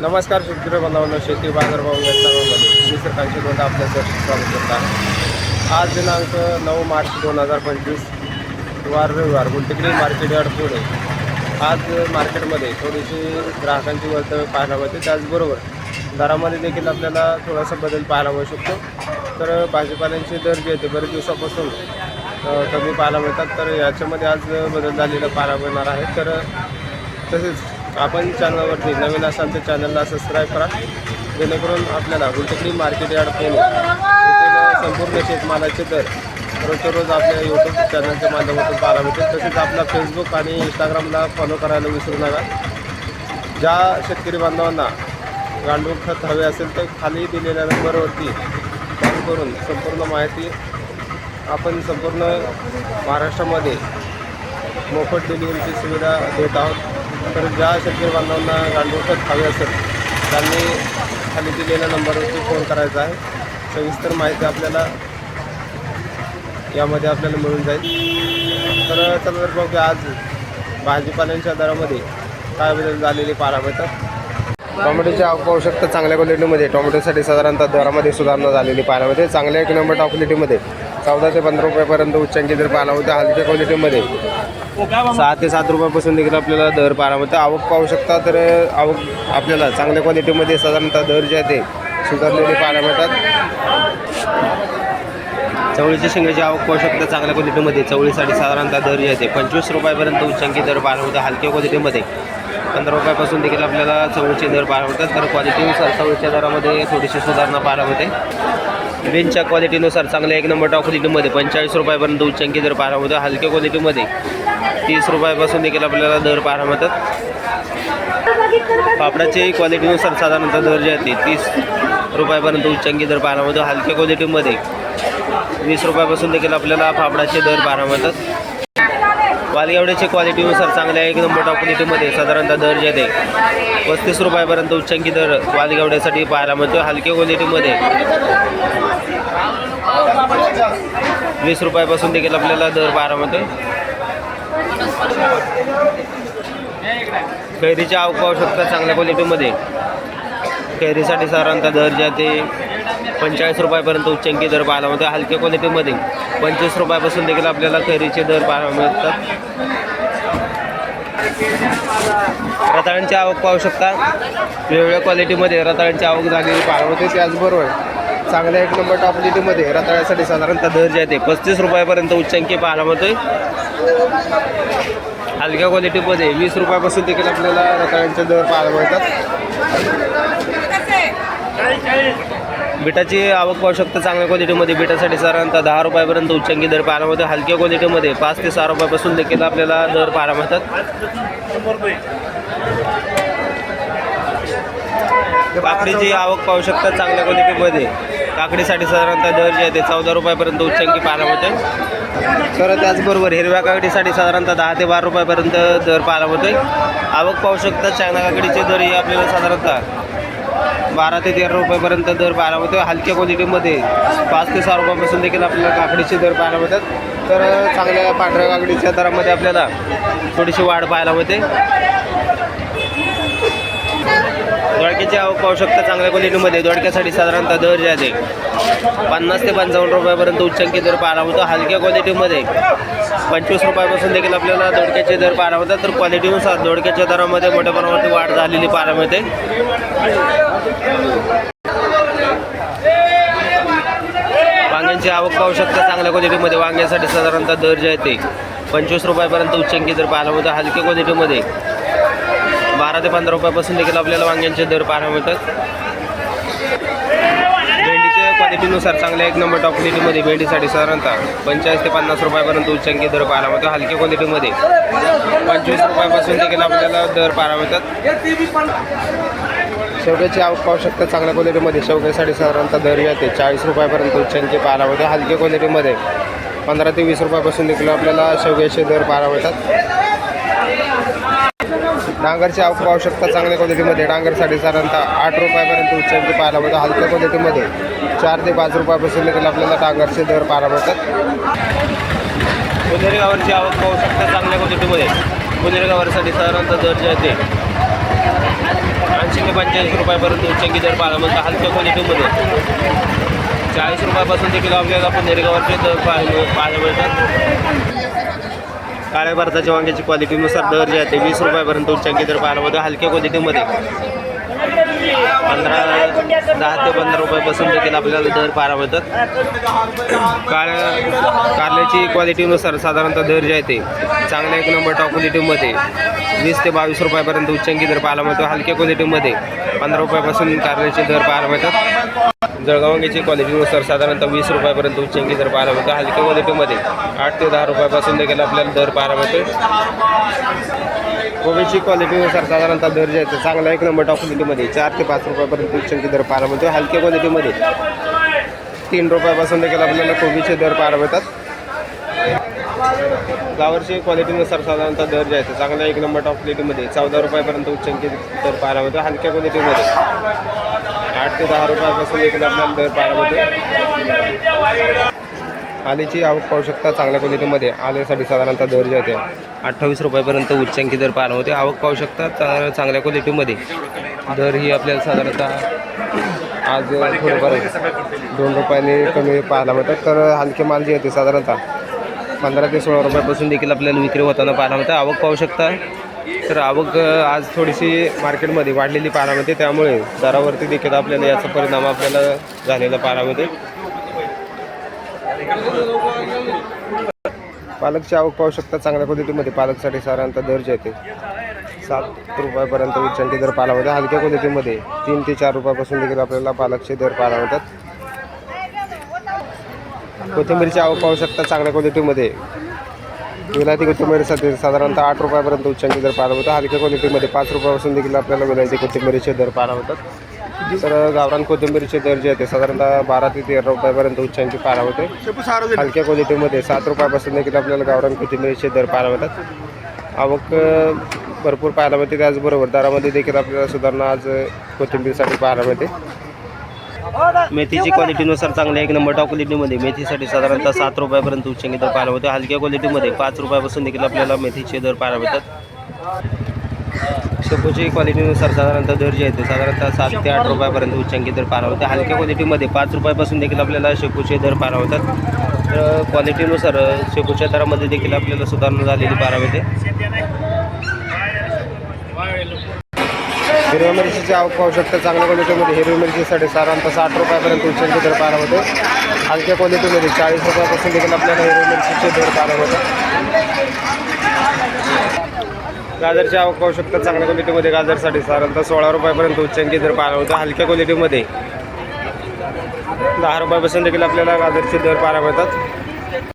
नमस्कार शेतकरी बांधवांनो शेती बाजारभाव या सर्वांमध्ये मी सरकारचे दोन आपल्या स्वागत करत आहे. आज दिनांक नऊ मार्च दोन हजार पंचवीस वार रविवार गुंटिकडी मार्केट यार्ड पुणे आज मार्केटमध्ये थोडीशी ग्राहकांची वर्तव्य पाहायला मिळते. त्याचबरोबर दरामध्ये देखील आपल्याला थोडासा बदल पाहायला मिळू शकतो. तर भाजीपाल्यांचे दर जे आहेत ते बरेच दिवसापासून कमी पाहायला मिळतात. तर याच्यामध्ये आज बदल झालेला पाहायला मिळणार आहे. तर तसेच आपण चॅनलवरती नवीन असाल तर चॅनलला सबस्क्राईब करा. जेणेकरून आपल्याला गुलटेकडी मार्केट यार्ड फोन संपूर्ण शेतमालाचे दर रोजच्या रोज आपल्या यूट्यूब चॅनलच्या माध्यमातून पाहायला भेटेल तसेच आपला फेसबुक आणि इंस्टाग्रामला फॉलो करायला विसरू नका. ज्या शेतकरी बांधवांना गांडूळ खत हवे असेल तर खाली दिलेल्या नंबरवरती कॉल करून संपूर्ण माहिती आपण संपूर्ण महाराष्ट्रामध्ये मोफत डिलिव्हरीची सुविधा देत आहोत. तर ज्या शेतकरी बांधवांना गांडूळ खत हवे असेल त्यांनी खाली दिलेल्या नंबरवरती फोन करायचा आहे. सविस्तर माहिती आपल्याला यामध्ये आपल्याला मिळून जाईल. तर चला तर बघूया आज भाजीपाल्यांच्या दरामध्ये काय बदल झालेले पाहायला मिळतात? टोमॅटोची चांगल्या क्वालिटीमध्ये टोमॅटोसाठी साधारणतः दरामध्ये सुधारणा झालेली पाहायला मिळते. चांगल्या एक नंबर क्वालिटीमध्ये चौदा ते पंधरा रुपयापर्यंत उच्चांकी दर पाहायला मिळते हलक्या क्वालिटीमध्ये सहा ते सात रुपयापासून देखील आपल्याला दर पाहायला होतं आवक पाहू शकता तर आवक आपल्याला चांगल्या क्वालिटीमध्ये साधारणतः दर जे आहे ते सुधारलेले पाहायला मिळतात. चवळीच्या शेंगाची आवक पाहू शकता चांगल्या क्वालिटीमध्ये चवळीसाठी साधारणतः दर जे आहे ते पंचवीस रुपयापर्यंत उच्चांकी दर पाहायला मिळते हलक्या क्वालिटीमध्ये पंधरा रुपयापासून देखील आपल्याला चवळीचे दर पाहायला मिळतात. तर क्वालिटीनुसार चवळीच्या दरामध्ये थोडीशी सुधारणा पाहायला होते बेंचच्या क्वालिटीनुसार चांगल्या एक नंबर टॉप क्वालिटीमध्ये पंचेचाळीस रुपयापर्यंत उच्चांकी दर पाहायला मिळतो. हलक्या क्वालिटीमध्ये तीस रुपयापासून देखील आपल्याला दर पाहायला मिळतात. पापडाचे क्वालिटीनुसार साधारणतः दर जे आहे तीस रुपयापर्यंत उच्चांकी दर पाहायला मिळतो. हलक्या क्वालिटीमध्ये वीस रुपयापासून देखील आपल्याला फाफडाचे दर पाहायला मिळतात. वालगेवड्याचे क्वालिटीनुसार चांगल्या एक नंबर टॉप क्वालिटीमध्ये साधारणतः दर जे आहे ते पस्तीस रुपयापर्यंत उच्चांकी दर वालगेवड्यासाठी पाहायला मिळतो. हलक्या क्वालिटीमध्ये वीस रुपयापासून देखील आपल्याला दर पाहायला मिळतो. कैरीची आवक पाहू शकता चांगल्या क्वालिटीमध्ये कैरीसाठी साधारणतः दर जे ते पंचेचाळीस रुपयापर्यंत उच्चंकी दर पाहायला मिळतो हलक्या क्वालिटीमध्ये पंचवीस रुपयापासून देखील आपल्याला कैरीचे दर पाहायला मिळतात. रताळ्यांची आवक पाहू शकता. वेगवेगळ्या क्वालिटीमध्ये रताळ्यांची आवक झालेली पाहायला मिळते. त्याचबरोबर चांगल्या एक नंबर टॉप लिटीमध्ये रताळ्यासाठी साधारणतः दर जे आहे ते पस्तीस रुपयापर्यंत उच्चांकी पाहायला मिळतोय. हलक्या क्वालिटीमध्ये वीस रुपयापासून देखील आपल्याला रताळ्यांचे दर पाहायला मिळतात. बिटाची आवक पाहू शकता चांगल्या क्वालिटीमध्ये बिटासाठी साधारणतः दहा रुपयापर्यंत उच्चांकी दर पाहायला मिळतो. हलक्या क्वालिटीमध्ये पाच ते सहा रुपयापासून देखील आपल्याला दर पाहायला मिळतात. काकडीची आवक पाहू शकता चांगल्या क्वालिटीमध्ये काकडीसाठी साधारणतः दर जे आहे ते चौदा रुपयापर्यंत उच्चांकी पाहायला मिळते. तर त्याचबरोबर हिरव्या काकडीसाठी साधारणतः दहा ते बारा रुपयापर्यंत दर पाहायला मिळतोय. आवक पाहू शकता चायना काकडीचे दर हे आपल्याला साधारणतः बारा ते तेरा रुपयापर्यंत दर पाहायला मिळतो. हलक्या क्वालिटीमध्ये पाच ते सहा रुपयापासून देखील आपल्याला काकडीचे दर पाहायला मिळतात. तर चांगल्या पांढऱ्या काकडीच्या दरामध्ये आपल्याला थोडीशी वाढ पाहायला मिळते. दोडक्याची आवक पाहू शकता चांगल्या क्वालिटीमध्ये दोडक्यासाठी साधारणतः दर जे आहे पन्नास ते पंचावन्न रुपयापर्यंत उच्चांकी दर पारा होतो हलक्या क्वालिटीमध्ये पंचवीस रुपयापासून देखील आपल्याला दोडक्याचे दर पारा होतात तर क्वालिटीनुसार दोडक्याच्या दरामध्ये मोठ्या प्रमाणावरती वाढ झालेली पारा मिळते. वांग्यांची आवक पाहू शकता. चांगल्या क्वालिटीमध्ये वांग्यासाठी साधारणतः दर जे आहे ते पंचवीस रुपयापर्यंत उच्चांकी दर पाहायला मिळतो. हलक्या क्वालिटीमध्ये बारा ते पंधरा रुपयापासून देखील आपल्याला वांग्यांचे दर पाहायला मिळतात. भेंडीच्या क्वालिटीनुसार चांगल्या एक नंबर टॉप क्वालिटीमध्ये भेंडीसाठी साधारणतः पंचवीस ते पन्नास रुपयापर्यंत उच्चांकी दर पाहायला मिळतो. हलक्या क्वालिटीमध्ये पंचवीस रुपयापासून देखील आपल्याला दर पाहायला मिळतात. शेवग्याची आवक पाहू शकता चांगल्या क्वालिटीमध्ये शेवग्यासाठी साधारणतः दर येते. चाळीस रुपयापर्यंत उच्चांकी पाहायला मिळते. हलक्या क्वालिटीमध्ये पंधरा ते वीस रुपयापासून देखील आपल्याला शेवग्याचे दर पाहायला मिळतात. डांगरची आवक पाहू शकता चांगल्या क्वालिटीमध्ये. डांगरसाठी साधारणतः आठ रुपयापर्यंत उच्चांकी पाहायला मिळतं. हलक्या क्वालिटीमध्ये चार ते पाच रुपयापासून देखील आपल्याला डांगरचे दर पाहायला मिळतात. पुणेरी आवक पाहू शकता चांगल्या क्वालिटीमध्ये. पुणेरी साधारणतः दर जे आहे ते ऐंशी ते पंच्याऐंशी रुपयापर्यंत उच्चांकी दर पाहायला मिळतात. हलक्या क्वालिटीमध्ये. चाळीस रुपयापासून देखील आपल्याला पुणेरी दर पाहायला पाहायला मिळतात. काळ्या भारताच्या वांग्याची क्वालिटीनुसार दर जे आहे ते वीस रुपयापर्यंत उच्चांकी दर पाहायला मिळतो हलक्या क्वालिटीमध्ये पंधरा दहा ते पंधरा रुपयापासून देखील आपल्याला दर पाहायला मिळतात. काळ्या कारल्याची क्वालिटीनुसार साधारणतः दर जे आहे ते चांगल्या एक नंबर टॉप क्वालिटीमध्ये वीस ते बावीस रुपयापर्यंत उच्चांकी दर पाहायला मिळतो. हलक्या क्वालिटीमध्ये पंधरा रुपयापासून कारल्याचे दर पाहायला मिळतात. जळगावंगीची क्वालिटीनुसार साधारणतः वीस रुपयापर्यंत उच्चंकी दर पाहायला मिळतो. हलक्या क्वालिटीमध्ये आठ ते दहा रुपयापासून देखील आपल्याला दर पाहायला मिळतो. कोबीची क्वालिटीनुसार साधारणतः दर जे आहे चांगला एक नंबर टॉप क्वालिटीमध्ये चार ते पाच रुपयापर्यंत उच्चंकी दर पाहायला मिळतो. हलक्या क्वालिटीमध्ये तीन रुपयापासून देखील आपल्याला कोबीचे दर पाहायला मिळतात. फ्लावरची क्वालिटीनुसार साधारणतः दर जे आहे चांगला एक नंबर टॉप क्वालिटीमध्ये चौदा रुपयापर्यंत उच्चंकी दर पाहायला मिळतो. हलक्या क्वालिटीमध्ये आठ ते दहा रुपयापासून एक आपल्याला दर पाहायला आलेची आवक पाहू शकता चांगल्या क्वालिटीमध्ये. आलेसाठी साधारणतः दर जे होते अठ्ठावीस रुपयापर्यंत उच्चांकी दर पाहायला होते. आवक पाहू शकता चा- चांगल्या क्वालिटीमध्ये. दर ही आपल्याला साधारणतः आज थोडंफार दोन रुपयाने कमी पाहायला मिळतात. तर हलके माल जे होते साधारणतः पंधरा ते सोळा रुपयापासून देखील आपल्याला विक्री होताना पाहायला मिळतं. आवक पाहू शकता तर आवक आज थोडीशी मार्केटमध्ये वाढलेली पाहायला मिळते त्यामुळे दरावरती देखील आपल्याला याचा परिणाम आपल्याला झालेला पाहायला मिळते पालकची आवक पाहू शकता चांगल्या क्वालिटीमध्ये पालकसाठी साधारणतः दर जे येते ते सात रुपयापर्यंत उच्चांकी दर पाला मिळतात हलक्या क्वालिटीमध्ये तीन ते चार रुपयापासून देखील आपल्याला पालकचे दर पाहायला होतात कोथिंबीरची आवक पाहू शकता चांगल्या क्वालिटीमध्ये विलायती कोथिंबीरसाठी साधारणतः आठ रुपयापर्यंत उच्चांकी दर पाहायला मिळतात हलक्या क्वालिटीमध्ये पाच रुपयापासून देखील आपल्याला विलायती कोथिंबीरीचे दर पाहायला होतात तर गावरान कोथिंबीरीचे दर जे आहेत ते साधारणतः बारा ते तेरा रुपयापर्यंत उच्चांकी पाहायला होते हलक्या क्वालिटीमध्ये सात रुपयापासून देखील आपल्याला गावरान कोथिंबीरीचे दर पाहायला होतात आवक भरपूर पाहायला मिळते. त्याचबरोबर दरामध्ये देखील आपल्याला सुधारणा आज कोथिंबीरसाठी पाहायला मिळते. मेथीची क्वालिटीनुसार चांगल्या एक नंबर टॉप क्वालिटीमध्ये मेथीसाठी साधारणतः सात रुपयापर्यंत उच्चांकी दर पाहायला होते हलक्या क्वालिटीमध्ये पाच रुपयापासून देखील आपल्याला मेथीचे दर पाहायला मिळतात. शेपूची क्वालिटीनुसार साधारणतः दर जे आहे ते साधारणतः सात ते आठ रुपयापर्यंत उच्चांकी दर पाहायला होते हलक्या क्वालिटीमध्ये पाच रुपयापासून देखील आपल्याला शेपूचे दर पाहायला मिळतात. तर क्वालिटीनुसार शेपूच्या दरामध्ये देखील आपल्याला सुधारणा झालेली पाहायला मिळते. हिरव्या मिरचीची आवक पाहू शकता. चांगल्या क्वालिटीमध्ये हिरवी मिरचीसाठी साधारणतः साठ रुपयापर्यंत उच्चांचे दर पाहायला होते हलक्या क्वालिटीमध्ये चाळीस रुपयापासून देखील आपल्याला हिरवी मिरचीचे दर पाहायला होते गाजरची आवक पाहू शकता. चांगल्या क्वालिटीमध्ये गाजरसाठी साधारणतः सोळा रुपयापर्यंत उच्चांकी दर पाहायला होतं हलक्या क्वालिटीमध्ये दहा रुपयापासून देखील आपल्याला गाजरचे दर पाहायला मिळतात.